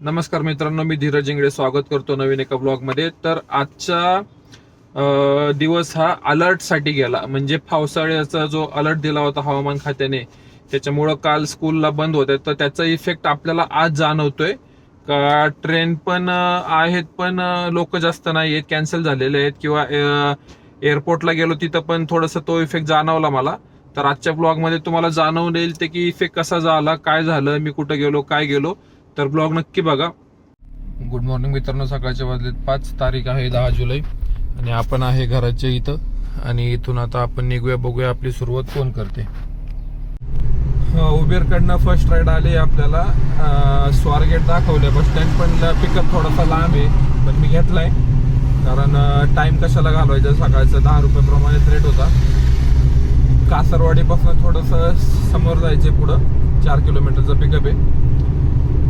नमस्कार मित्रांनो मी धीरज इंगडे स्वागत करतो नवीन एका ब्लॉगमध्ये तर आजचा दिवस हा अलर्टसाठी गेला. म्हणजे पावसाळ्याचा जो अलर्ट दिला होता हवामान खात्याने त्याच्यामुळं काल स्कूलला बंद होते तर त्याचा इफेक्ट आपल्याला आज जाणवतोय. का ट्रेन पण आहेत पण लोक जास्त नाही आहेत कॅन्सल झालेले आहेत. किंवा एअरपोर्टला गेलो तिथं पण थोडंसं तो इफेक्ट जाणवला मला. तर आजच्या ब्लॉगमध्ये तुम्हाला जाणवून येईल ते की इफेक्ट कसा झाला काय झालं मी कुठं गेलो काय गेलो. तर ब्लॉग नक्की बघा. गुड मॉर्निंग मित्रांनो सकाळच्या वाजलेत पाच तारीख आहे दहा जुलै. आणि आपण आहे घराच्या इथं. आणि इथून आता आपण निघूया बघूया आपली सुरुवात कोण करते. उबेरकडनं फर्स्ट राईड आली आपल्याला. स्वारगेट दाखवले बस स्टँड पण पिकअप थोडासा लांब आहे पण मी घेतलाय. कारण टाइम कशाला घालवायचा? सकाळचा दहा रुपयाप्रमाणेच रेट होता. कासरवाडीपासून थोडंसं समोर जायचं पुढं. चार किलोमीटरचं पिकअप आहे.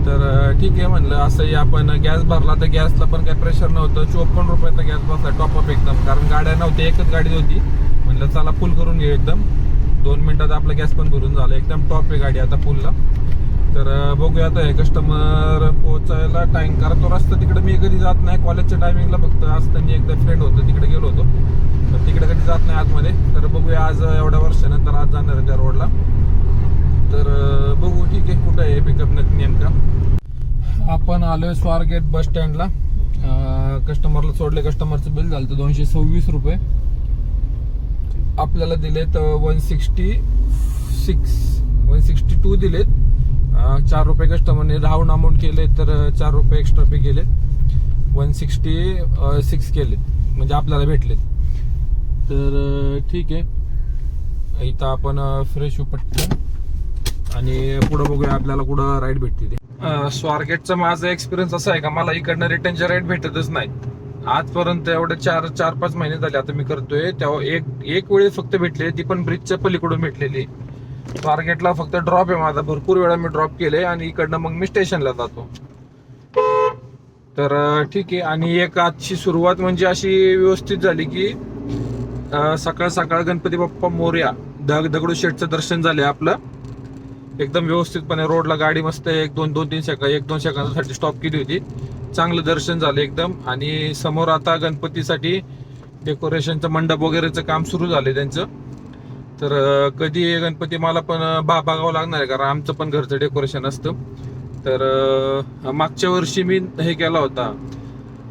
तर ठीक आहे म्हणलं असंही आपण गॅस भरला तर गॅसला पण काही प्रेशर नव्हतं. चोपन्न रुपयाचा गॅस बसला टॉपअप एकदम. कारण गाड्या नव्हत्या एकच गाडी होती. म्हणलं चला फुल करून घेऊ एकदम. दोन मिनिटात आपला गॅस पण भरून झाला. एकदम टॉप आहे गाडी आता फुलला तर बघूया आता हे कस्टमर पोहोचायला टाइम कारण तो रस्ता तिकडे मी कधी जात नाही. कॉलेजच्या टायमिंगला फक्त असताना एकदा फ्रेंड होतं तिकडे गेलो होतो. तर तिकडे कधी जात नाही आतमध्ये. तर बघूया आज एवढ्या वर्षानंतर आज जाणार आहे त्या रोडला तर बघू ठीक आहे कुठं आहे पिकअप नेमका. आपण आलोय स्वारगेट बस स्टँडला. कस्टमरला सोडले कस्टमरचं बिल झालं तर दोनशे सव्वीस रुपये. आपल्याला दिलेत one sixty six one sixty two दिलेत. चार रुपये कस्टमरने राऊंड अमाऊंट केले तर चार रुपये एक्स्ट्रा पे केले वन सिक्स्टी सिक्स केलेत. म्हणजे आपल्याला भेटलेत. तर ठीक आहे. इथं आपण फ्रेश होऊ पटकन आणि पुढं बघूया आपल्याला कुठं राईड भेटते ते. स्वारगेटचा माझा एक्सपिरियन्स असा आहे का? मला इकडनं रिटर्नच्या राईड भेटतच नाही आजपर्यंत एवढे चार चार पाच महिने झाले आता मी करतोय. तेव्हा एक एक वेळी फक्त भेटले. ती पण ब्रिजच्या पलीकडून भेटलेली. स्वारगेटला फक्त ड्रॉप आहे माझा. भरपूर वेळा मी ड्रॉप केले आणि इकडनं मग मी स्टेशनला जातो. तर ठीक आहे. आणि एक आजची सुरुवात म्हणजे अशी व्यवस्थित झाली की सकाळ सकाळ गणपती बाप्पा मोर्या दग दगडूशेठचं दर्शन झाले आपलं. एकदम व्यवस्थितपणे रोडला गाडी मस्त एक दोन दोन तीन सेकंद एक दोन सेकंदासाठी स्टॉप केली होती. चांगलं दर्शन झालं एकदम. आणि समोर आता गणपतीसाठी डेकोरेशनचं मंडप वगैरेचं काम सुरू झालं त्यांचं. तर कधी हे गणपती मला पण बा बघावं लागणार आहे. कारण आमचं पण घरचं डेकोरेशन असतं. तर मागच्या वर्षी मी हे केला होता.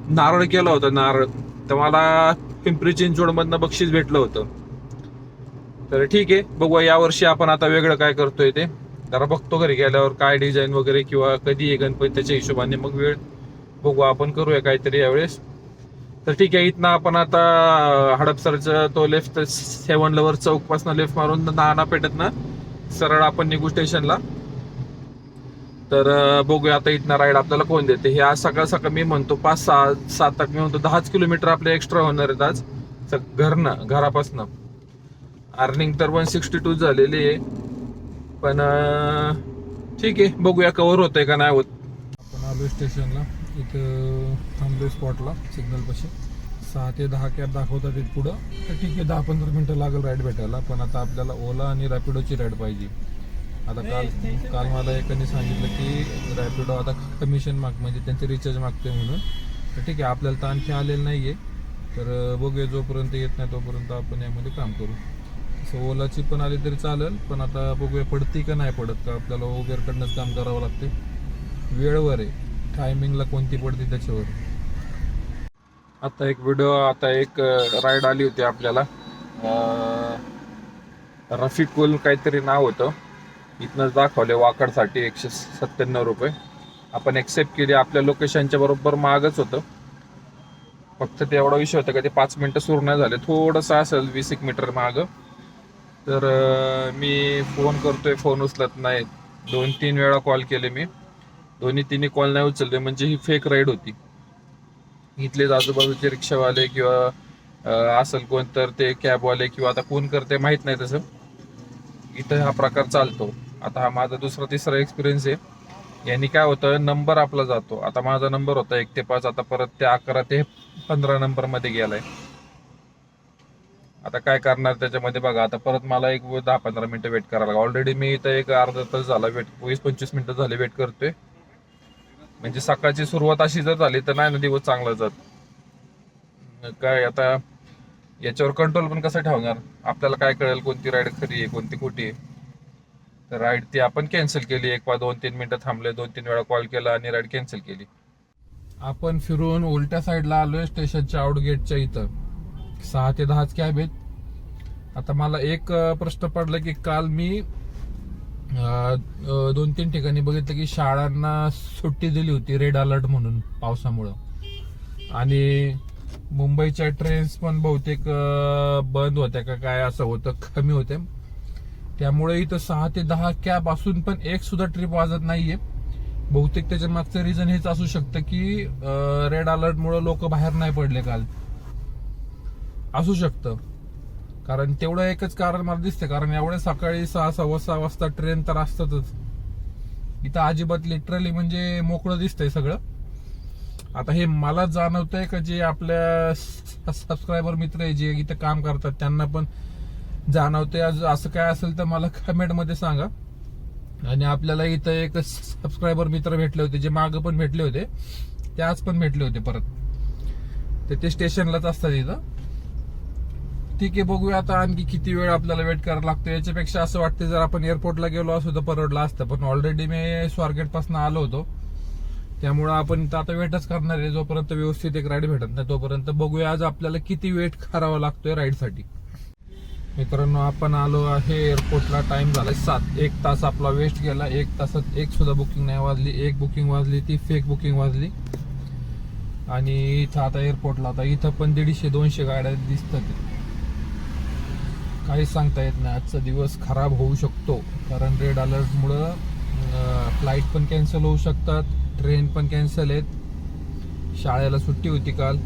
नारळ केला होता नारळ. तर मला पिंपरी चिंचवडमधनं बक्षीस भेटलं होतं. तर ठीक आहे. बघूया यावर्षी आपण आता वेगळं काय करतोय ते. जरा बघतो घरी गेल्यावर काय डिझाईन वगैरे किंवा कधी आहे गणपती त्याच्या हिशोबाने मग वेळ बघू आपण करूया काहीतरी यावेळेस. तर ठीक आहे इथनं आपण आता हडपसरचं तो लेफ्ट सेवन लवर चौकपासनं लेफ्ट मारून नाना पेटत ना सरळ आपण निघू स्टेशनला तर बघूया आता इथनं राईड आपल्याला कोण देते. हे आज सकाळ सकाळ मी म्हणतो पाच सहा सात आठ मी म्हणतो दहाच किलोमीटर आपले एक्स्ट्रा होणार आहेत आज. घरनं घरापासनं. अर्निंग तर वन सिक्स्टी टू झालेली आहे. पण ठीक आहे. बघूया कव्हर होतंय का नाही होत. आपण आलो स्टेशनला इथं थांबलो स्पॉटला सिग्नल पाशी. सहा ते दहा कॅब दाखवतात इथं पुढं. तर ठीक आहे दहा पंधरा मिनटं लागेल राईड भेटायला. पण आता आपल्याला ओला आणि रॅपिडोची राईड पाहिजे. आता काल काल मला एकाने सांगितलं की रॅपिडो आता कमिशन माग म्हणजे त्यांचे रिचार्ज मागते म्हणून. तर ठीक आहे आपल्याला तर आणखी आलेलं नाही आहे तर बघूया जोपर्यंत येत नाही तोपर्यंत आपण यामध्ये काम करू. सो ओलाची पण आली तरी चालेल पण आता बघूया पडती का नाही पडत का आपल्याला उबेरकडनंच काम करावं लागते. वेळवर आहे टायमिंगला कोणती पडते त्याच्यावर. आता एक व्हिडिओ आता एक राईड आली होती आपल्याला. रफिकुल काहीतरी नाव होतं. इथनंच दाखवले वाकडसाठी एकशे सत्त्याण्णव रुपये. आपण एक्सेप्ट केली आपल्या लोकेशनच्या बरोबर मागच होतं. फक्त ते एवढा विषय होता का ते पाच मिनटं सुरू नाही झाले. थोडंसं असेल वीस एक मीटर मागं. तर मी फोन करतोय फोन उचलत नाही. दोन तीन वेळा कॉल केले मी. दोन्ही तिन्ही कॉल नाही उचलले म्हणजे ही फेक राईड होती. इथलेच आजूबाजूचे रिक्षावाले किंवा असेल कोण तर ते कॅबवाले किंवा आता कोण करते माहीत नाही तसं. इथं हा प्रकार चालतो. आता हा माझा दुसरा तिसरा एक्सपिरियन्स आहे. यांनी काय होतं नंबर आपला जातो. आता माझा नंबर होता एक ते पाच आता परत ते अकरा ते पंधरा नंबरमध्ये गेला गेलाय. आता काय करणार त्याच्यामध्ये बघा आता परत मला एक दहा पंधरा मिनिटं वेट करायला ऑलरेडी मी इथं एक अर्धा तास झाला वेट वीस पंचवीस मिनिटं झाले वेट करतोय. म्हणजे सकाळची सुरुवात अशी जर झाली तर नाही ना दिवस चांगला जात. काय आता याच्यावर कंट्रोल पण कसं ठेवणार? आपल्याला काय कळेल कोणती राईड खरी आहे कोणती खोटी आहे? तर राईड ती आपण कॅन्सल केली एक पा दोन तीन मिनिटं थांबले दोन तीन वेळा कॉल केला आणि राईड कॅन्सल केली. आपण फिरून उलट्या साईडला आलोय स्टेशनच्या आउटगेटच्या इथं. सहा ते दहाच कॅब आहेत. आता मला एक प्रश्न पडला की काल मी दोन तीन ठिकाणी बघितलं की शाळांना सुट्टी दिली होती रेड अलर्ट म्हणून पावसामुळं. आणि मुंबईच्या ट्रेन्स पण बहुतेक बंद होत्या का काय असं होतं कमी होते. त्यामुळे इथं सहा ते दहा कॅब असून पण एक सुद्धा ट्रिप वाजत नाहीये. बहुतेक त्याच्या मागचं रिझन हेच असू शकतं की रेड अलर्टमुळे लोक बाहेर नाही पडले काल. असू शकतं. कारण तेवढं एकच कारण मला दिसतं कारण एवढ्या सकाळी सहा सव्वा सहा वाजता ट्रेन तर असतातच इथं अजिबात लिटरली म्हणजे मोकळं दिसतंय सगळं. आता हे मला जाणवतंय का जे आपल्या सबस्क्रायबर मित्र आहे जे इथं काम करतात त्यांना पण जाणवतंय. आज असं काय असेल तर मला कमेंटमध्ये सांगा. आणि आपल्याला इथं एक सबस्क्रायबर मित्र भेटले होते जे मागं पण भेटले होते. ते आज पण भेटले होते परत. ते स्टेशनलाच असतात इथं. ठीक आहे बघूया आता आणखी किती वेळ आपल्याला वेट करायला लागतो. याच्यापेक्षा असं वाटतं जर आपण एअरपोर्टला गेलो असतो तर परवडलं असतं. पण ऑलरेडी मी स्वारगेटपासून आलो होतो. त्यामुळं आपण इथं आता वेटच करणार आहे. जोपर्यंत व्यवस्थित एक राईड भेटत नाही तोपर्यंत बघूया आज आपल्याला किती वेट करावा लागतोय राईडसाठी मित्रांनो आपण आलो आहे एअरपोर्टला टाइम झालाय सात. एक तास आपला वेस्ट गेला. एक तासात एक सुद्धा बुकिंग नाही वाजली. एक बुकिंग वाजली ती फेक बुकिंग वाजली. आणि इथं आता एअरपोर्टला आता इथं पण दीडशे दोनशे गाड्या दिसतात. काहीच सांगता येत नाही. आजचा दिवस खराब होऊ शकतो. कारण रेड अलर्टमुळं फ्लाईट पण कॅन्सल होऊ शकतात. ट्रेन पण कॅन्सल आहेत. शाळेला सुट्टी होती काल.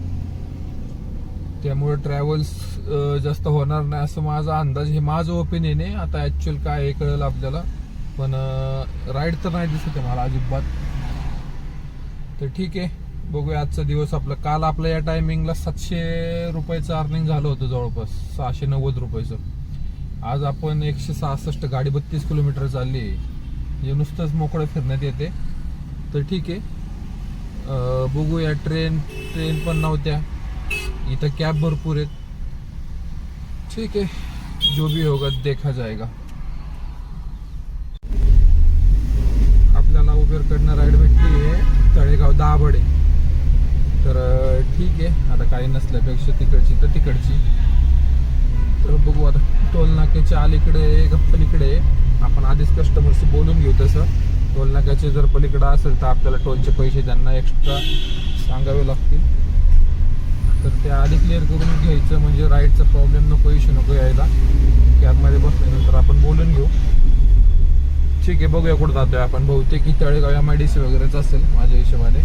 त्यामुळे ट्रॅव्हल्स जास्त होणार नाही असं माझा अंदाज हे माझं ओपिनियन आहे. आता ऍक्च्युअल काय हे कळेल आपल्याला. पण राईड तर नाही दिसत आहे मला अजिबात. तर ठीक आहे. बघूया आजचा दिवस आपला. काल आपलं या टायमिंगला सातशे रुपयाचं अर्निंग झालं होतं जवळपास. सहाशे नव्वद रुपयाचं. आज आपण एकशे सहासष्ट गाडी बत्तीस किलोमीटर चालली. आहे नुसतंच मोकळं फिरण्यात येते. तर ठीक आहे. बघूया ट्रेन ट्रेन पण नव्हत्या. इथं कॅब भरपूर आहेत. ठीक आहे. जो भी होगा देखा जायगा आपल्याला उबेरकडनं राईड भेटली आहे. तळेगाव दाभडे. तर ठीक आहे. आता काही नसल्यापेक्षा तिकडची तर तिकडची. तर बघू आता टोल नाक्याच्या अलीकडे का पलीकडे आपण आधीच कस्टमरशी बोलून घेऊ तसं. टोल नाक्याचे जर पलीकडं असेल तर आपल्याला टोलचे पैसे त्यांना एक्स्ट्रा सांगावे लागतील. तर ते आधी क्लिअर करून घ्यायचं म्हणजे राईडचा प्रॉब्लेम नको इश्यू नको यायला. कॅबमध्ये बसल्यानंतर आपण बोलून घेऊ. ठीक आहे बघूया कुठं जातोय आपण. बहुतेक की Talegaon M I D C वगैरेच असेल माझ्या हिशोबाने.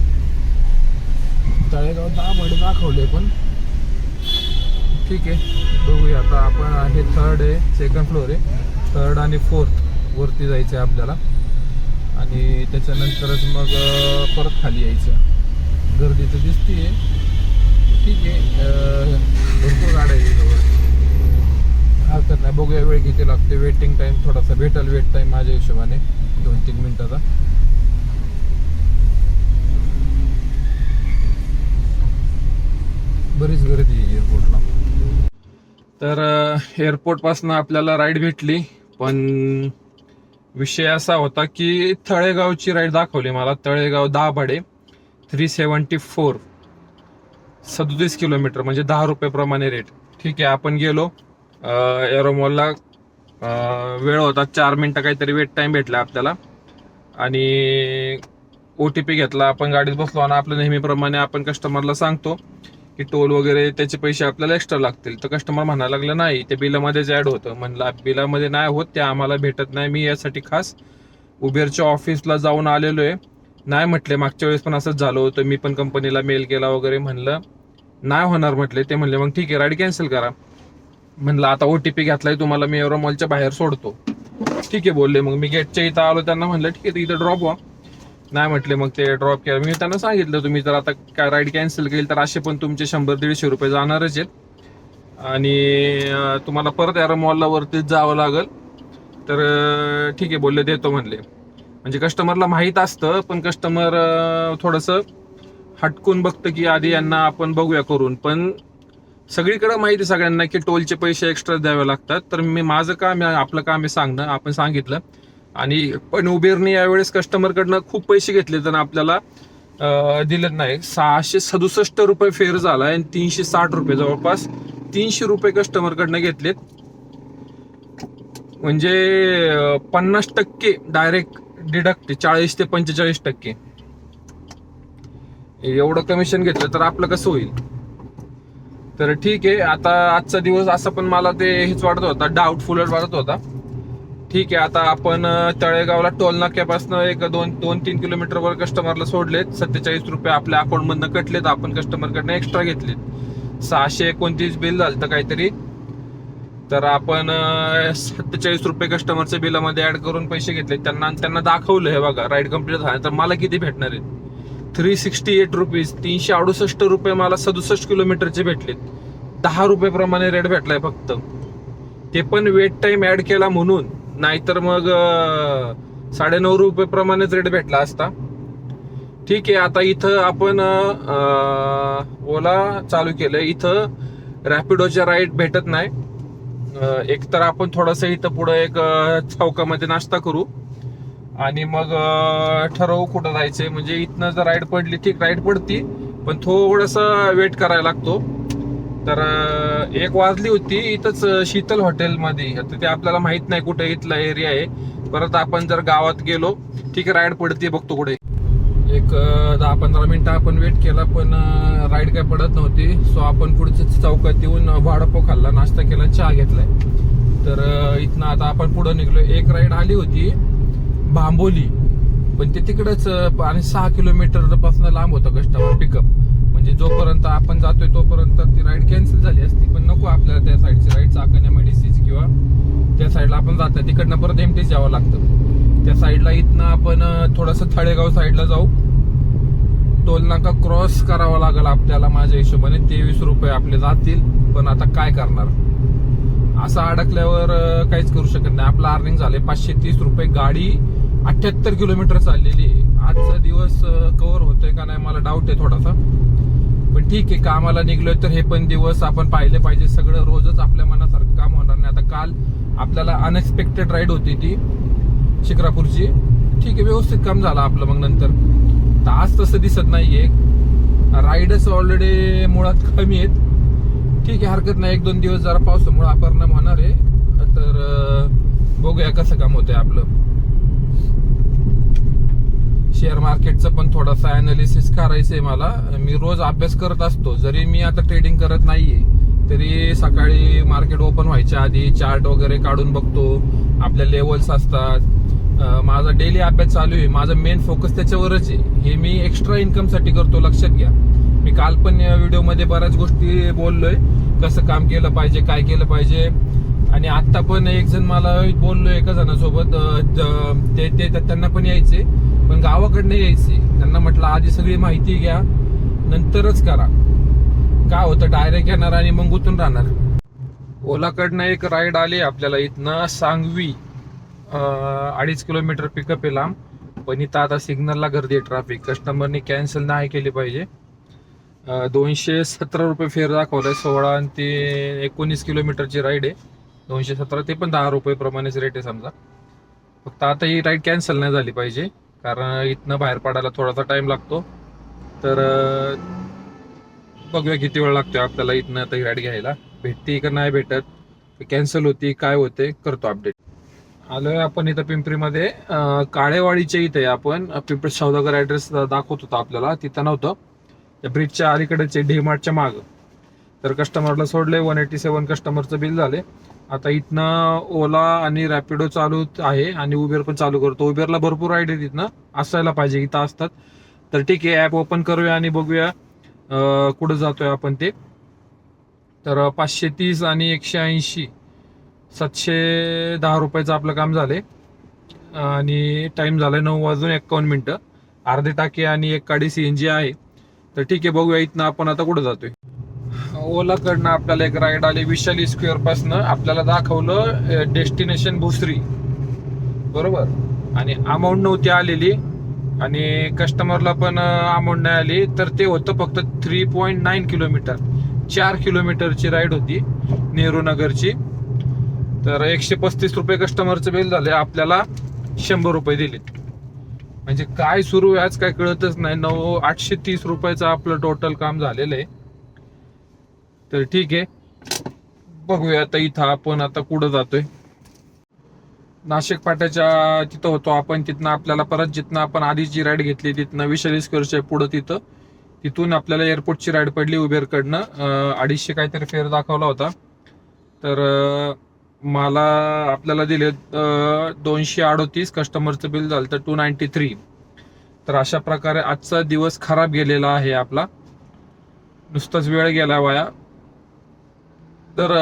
तळेगाव दहा मध्ये दाखवले पण ठीक आहे. बघूया आता आपण आहे थर्ड आहे सेकंड फ्लोअर आहे. थर्ड आणि फोर्थ वरती जायचं आहे आपल्याला. आणि त्याच्यानंतरच मग परत खाली यायचं. गर्दी तर आहे ठीक आहे भरपूर गाड्या जवळ हरकत नाही. बघूया वेळ किती लागते वेटिंग टाईम थोडासा भेटल वेट टाईम माझ्या हिशोबाने. दोन तीन मिनटाचा. बरीच गर्दी आहे एअरपोर्टला तर एअरपोर्टपासून आपल्याला राईड भेटली पण विषय असा होता की तळेगावची राईड दाखवली मला. तळेगाव दहा भाडे थ्री सेवन्टी फोर सदोतीस किलोमीटर म्हणजे दहा रुपयेप्रमाणे रेट ठीक आहे आपण गेलो. एरोमॉलला वेळ होता. चार मिनटं काहीतरी वेट टाईम भेटला आपल्याला. आणि ओ टी पी घेतला. आपण गाडीत बसलो आणि आपल्या नेहमीप्रमाणे आपण कस्टमरला सांगतो की टोल वगैरे त्याचे पैसे आपल्याला एक्स्ट्रा लागतील. तर कस्टमर म्हणायला लागलं नाही ते बिलामध्येच ॲड होतं. म्हणलं बिलामध्ये नाही होत ते आम्हाला भेटत नाही. मी यासाठी खास उबेरच्या ऑफिसला जाऊन आलेलो आहे नाही म्हटले मागच्या वेळेस पण असंच झालं होतं. मी पण कंपनीला मेल केला वगैरे. म्हणलं नाही होणार म्हटले ते. म्हणले मग ठीक आहे राईड कॅन्सल करा. म्हणलं आता ओ टी पी घातलाय तुम्हाला मी एरोमॉलच्या बाहेर सोडतो. ठीक आहे बोलले मग मी गेटच्या इथं आलो त्यांना. म्हणलं ठीक आहे इथं ड्रॉप व्हा. नाही म्हटले मग ते ड्रॉप केलं. मी त्यांना सांगितलं तुम्ही जर आता काय राईड कॅन्सल केली तर असे पण तुमचे शंभर दीडशे रुपये जाणारच आहेत. आणि तुम्हाला परत यार मॉलला वरतीच जावं लागेल. तर ठीक आहे बोलले देतो म्हणले. म्हणजे कस्टमरला माहीत असतं पण कस्टमर थोडंसं हटकून बघतं की आधी यांना आपण बघूया करून. पण सगळीकडे माहिती सगळ्यांना की टोलचे पैसे एक्स्ट्रा द्यावे लागतात. तर मी माझं काम आहे आपलं काम आहे सांगणं. आपण सांगितलं. आणि पण उबेरने यावेळेस कस्टमरकडनं खूप पैसे घेतले तर आपल्याला दिलं दिलेत नाही. सहाशे सदुसष्ट रुपये फेअर झाला आणि तीनशे साठ रुपये जवळपास तीनशे रुपये कस्टमरकडनं घेतलेत. म्हणजे पन्नास टक्के डायरेक्ट डिडक्ट चाळीस ते पंचेचाळीस टक्के. एवढं कमिशन घेतलं तर आपलं कसं होईल? तर ठीक आहे. आता आजचा दिवस असं पण मला ते हेच वाटत होता डाऊटफुलच वाटत होता. ठीक आहे आता आपण तळेगावला टोल नाक्यापासून एक दोन दोन तीन किलोमीटरवर कस्टमरला सोडलेत. सत्तेचाळीस रुपये आपल्या अकाउंटमधनं कटलेत. आपण कस्टमरकडनं एक्स्ट्रा घेतलेत. सहाशे एकोणतीस बिल झालं तर काहीतरी. तर आपण सत्तेचाळीस रुपये कस्टमरच्या बिलामध्ये ऍड करून पैसे घेतले त्यांना त्यांना दाखवलं हे बघा राईड कंप्लीट झालं. तर मला किती भेटणार आहेत? थ्री सिक्स्टी एट रुपीज तीनशे अडुसष्ट रुपये मला सदुसष्ट किलोमीटरचे भेटलेत. दहा रुपये प्रमाणे रेट भेटलाय फक्त. ते पण वेट टाइम ऍड केला म्हणून. नाहीतर मग साडे नऊ रुपये प्रमाणेच रेट भेटला असता. ठीक आहे आता इथं आपण ओला चालू केलं इथं रॅपिडोच्या राईड भेटत नाही. एकतर एक तर आपण थोडस इथं पुढं एक चौकामध्ये नाश्ता करू. आणि मग ठरवू कुठं जायचंय. म्हणजे इथनं जर राईड पडली ठीक राईड पडती. पण थोडस वेट करायला लागतो. तर एक वाजली होती इथंच शीतल हॉटेलमध्ये. आता ते आपल्याला माहीत नाही कुठे इथला एरिया आहे. परत आपण जर गावात गेलो ठीक आहे राईड पडते बघतो कुठे. एक दहा पंधरा मिनिटं आपण वेट केला पण राईड काय पडत नव्हती. सो आपण पुढच्या चौकात येऊन भाडपो खाल्ला नाश्ता केला चहा घेतलाय. तर इथनं आता आपण पुढं निघलो एक राईड आली होती बांबोली. पण ते तिकडंच आणि सहा किलोमीटरपासून लांब होतं कस्टमर पिकअप म्हणजे जोपर्यंत आपण जातोय तोपर्यंत ती राईड कॅन्सल झाली असती. पण नको आपल्याला त्या साईडची राईड चाकण मेडिसीची किंवा त्या साईडला आपण जात तिकडनं परत एमटीस यावं लागतं. त्या साईडला इथनं आपण थोडस थळेगाव साईडला जाऊ. टोल नाका क्रॉस करावा लागेल आपल्याला माझ्या हिशोबाने. तेवीस रुपये आपले जातील पण आता काय करणार? असं अडकल्यावर काहीच करू शकत नाही. आपलं अर्निंग झाले पाचशे तीस रुपये. गाडी अठ्याहत्तर किलोमीटर चाललेली आहे. आजचा दिवस कव्हर होतोय का नाही मला डाऊट आहे थोडासा. पण ठीक आहे कामाला निघलोय तर हे पण दिवस आपण पाहिले पाहिजे. सगळं रोजच आपल्या मनासारखं काम होणार नाही. आता काल आपल्याला अनएक्सपेक्टेड राईड होती ती शिक्रापूरची ठीक आहे व्यवस्थित काम झालं आपलं मग नंतर. तर आज तसं दिसत नाहीये. राईडच ऑलरेडी मुळात कमी आहेत. ठीक आहे हरकत नाही. एक दोन दिवस जरा पावसामुळे परिणाम होणार आहे. तर बघूया कसं काम होतंय आपलं. शेअर मार्केटचं पण थोडासा अनालिसिस करायचंय मला. मी रोज अभ्यास करत असतो. जरी मी आता ट्रेडिंग करत नाहीये तरी सकाळी मार्केट ओपन व्हायच्या आधी चार्ट वगैरे काढून बघतो. आपल्या लेवल्स असतात. माझा डेली अभ्यास चालू आहे. माझा मेन फोकस त्याच्यावरच आहे. हे मी एक्स्ट्रा इन्कमसाठी करतो लक्षात घ्या. मी काल पण व्हिडिओमध्ये बऱ्याच गोष्टी बोललोय. कसं काम केलं पाहिजे काय केलं पाहिजे. आणि आत्ता पण एक जण मला बोललो एका जणासोबत. ते ते त्यांना पण यायचे पण गावाकडनं यायचे. त्यांना म्हटलं आधी सगळी माहिती घ्या नंतरच करा. काय होतं? डायरेक्ट येणार आणि मग उतून राहणार. ओलाकडनं एक राईड आली आपल्याला. इथनं सांगवी अडीच किलोमीटर पिकअप आहे लांब. पण इथं आता सिग्नलला गर्दी आहे ट्रॅफिक कस्टमरने कॅन्सल नाही केली पाहिजे. दोनशे सतरा रुपये फेर दाखवलाय. सोळा आणि ते एकोणीस किलोमीटरची राईड आहे. दोनशे सतरा ते पण दहा रुपये प्रमाणेच रेट आहे समजा. फक्त आता ही राईड कॅन्सल नाही झाली पाहिजे. कारण इथनं बाहेर पडायला थोडासा टाइम लागतो. तर बघूया किती वेळ लागतो आपल्याला इथनं आता ही घ्यायला. भेटते का नाही भेटत कॅन्सल होती काय होते करतो अपडेट आलोय आपण इथं पिंपरीमध्ये. काळेवाडीच्या इथे आपण. पिंपरी सौदागर ऍड्रेस दाखवत होता आपल्याला. तिथं नव्हतं. त्या ब्रिजच्या अलीकडेचे डीमार्टच्या माग. तर कस्टमरला सोडले वन एटी सेवन कस्टमरचं बिल झाले आता इथनं ओला आणि रॅपिडो चालू आहे आणि उबेर पण चालू करतो. उबेरला भरपूर राईड आहे तिथनं असायला पाहिजे इथं असतात. तर ठीक आहे ऍप ओपन करूया आणि बघूया कुठं जातोय आपण ते. तर पाचशे तीस आणि एकशे ऐंशी सातशे दहा रुपयाचं आपलं काम झालंय. आणि टाईम झालाय नऊ वाजून एक्कावन्न मिनटं. अर्धे टाके आणि एक गाडी जी आहे. तर ठीक आहे बघूया इथनं आपण आता कुठं जातोय. ओलाकडनं आपल्याला एक राईड आली विशाली स्क्वेअर पासनं आपल्याला दाखवलं डेस्टिनेशन भुसरी. बरोबर? आणि अमाऊंट नव्हती आलेली. आणि कस्टमरला पण अमाऊंट नाही आली. तर ते होतं फक्त थ्री पॉईंट नाईन किलोमीटर चार किलोमीटरची राईड होती नेहरू नगरची. तर एकशे पस्तीस रुपये कस्टमरचं बिल झाले. आपल्याला शंभर रुपये दिले. म्हणजे काय सुरू आहे आज काय कळतच नाही. नऊ आठशे तीस रुपयाचं आपलं टोटल काम झालेलं आहे. तर ठीक आहे. बघूया आता इथं आपण आता कुठं जातोय. नाशिक पाट्याच्या तिथं होतो आपण. तिथनं आपल्याला परत जिथनं आपण आधी जी राईड घेतली तिथनं विशाल स्क्वेअरच्या पुढं तिथं. तिथून आपल्याला एअरपोर्टची राईड पडली उबेरकडनं. अडीचशे काहीतरी फेअर दाखवला होता. तर मला आपल्याला दिले दोनशे अडोतीस कस्टमरचं बिल झालं तर टू नाईन्टी थ्री तर अशा प्रकारे आजचा दिवस खराब गेलेला आहे आपला. नुसताच वेळ गेला वाया. तर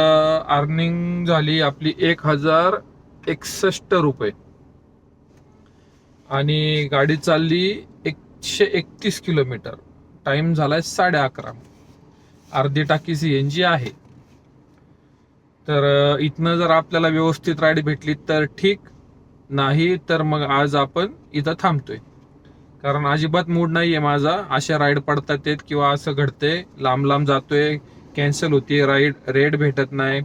अर्निंग झाली आपली एक हजार एकसष्ट रुपये. आणि गाडी चालली एकशे एकतीस किलोमीटर. टाइम झालाय साडे अकरा. अर्धी टाकी सी एन जी आहे. तर इथनं जर आपल्याला व्यवस्थित राईड भेटली तर ठीक. नाही तर मग आज आपण इथं थांबतोय. कारण अजिबात मूड नाहीये माझा. अशा राईड पडतात येत किंवा असं घडते लांब लांब जातोय. कॅन्सल होती राईड रेड भेटत नाही.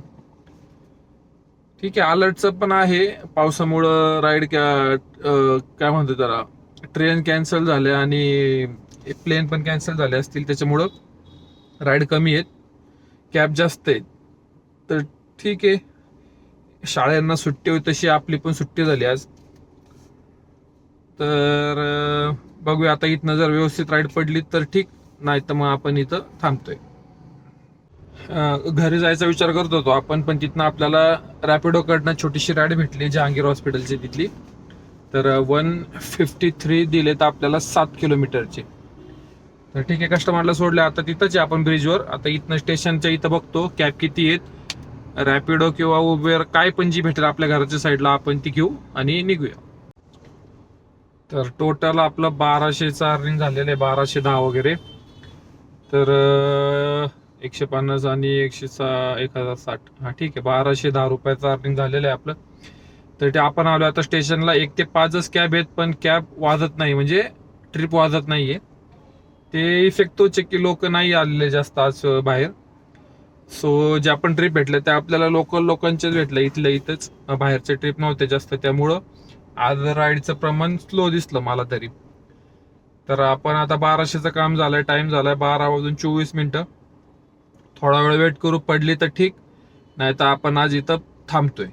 ठीक आहे अलर्टचं पण आहे. पावसामुळं राईड काय म्हणतो त्याला ट्रेन कॅन्सल झाले आणि प्लेन पण कॅन्सल झाले असतील त्याच्यामुळं राईड कमी आहेत. कॅब जास्त आहेत. तर ठीक आहे. शाळांना सुट्टी होती तशी आपली पण सुट्टी झाली आज. तर बघूया आता इथनं जर व्यवस्थित राईड पडली तर ठीक नाही तर मग आपण इथं थांबतोय. घरी जायचा विचार करत होतो आपण पण तिथनं आपल्याला रॅपिडोकडनं छोटीशी राईड भेटली जहांगीर हॉस्पिटलची तिथली. तर वन फिफ्टी थ्री दिले तर आपल्याला सात किलोमीटरचे. तर ठीक आहे कस्टमरला सोडले. आता तिथंच आहे आपण ब्रिजवर आता इथनं स्टेशनच्या इथं बघतो कॅब किती आहेत. रॅपिडो किंवा उबेर काय पण जी भेटेल आपल्या घराच्या साईडला आपण ती घेऊ आणि निघूया. तर टोटल आपलं बाराशेचा अर्निंग झालेलं आहे बाराशे दहा वगैरे. तर एकशे पन्नास आणि एकशे सा एक हजार साठ. हा ठीक आहे. बाराशे दहा रुपयाचं अर्निंग झालेलं आहे आपलं. तर ते आपण आलो आता स्टेशनला एक ते पाचच कॅब आहेत पण कॅब वाजत नाही. म्हणजे ट्रिप वाजत नाहीये. ते इफेक्ट तोच की लोक नाही आलेले जास्त आज बाहेर. सो ज्या पण ट्रिप भेटल्या त्या आपल्याला लोकल लोकांच्याच भेटल्या. इथल्या इथंच बाहेरचे ट्रिप नव्हत्या जास्त. त्यामुळं आज राईडचं प्रमाण स्लो दिसलं मला तरी. तर आपण आता बाराशेचं काम झालंय टाइम झालाय बारा वाजून चोवीस मिनिटं. थोडा वेळ वेट करू पडली तर ठीक. नाही तर आपण आज इथं थांबतोय.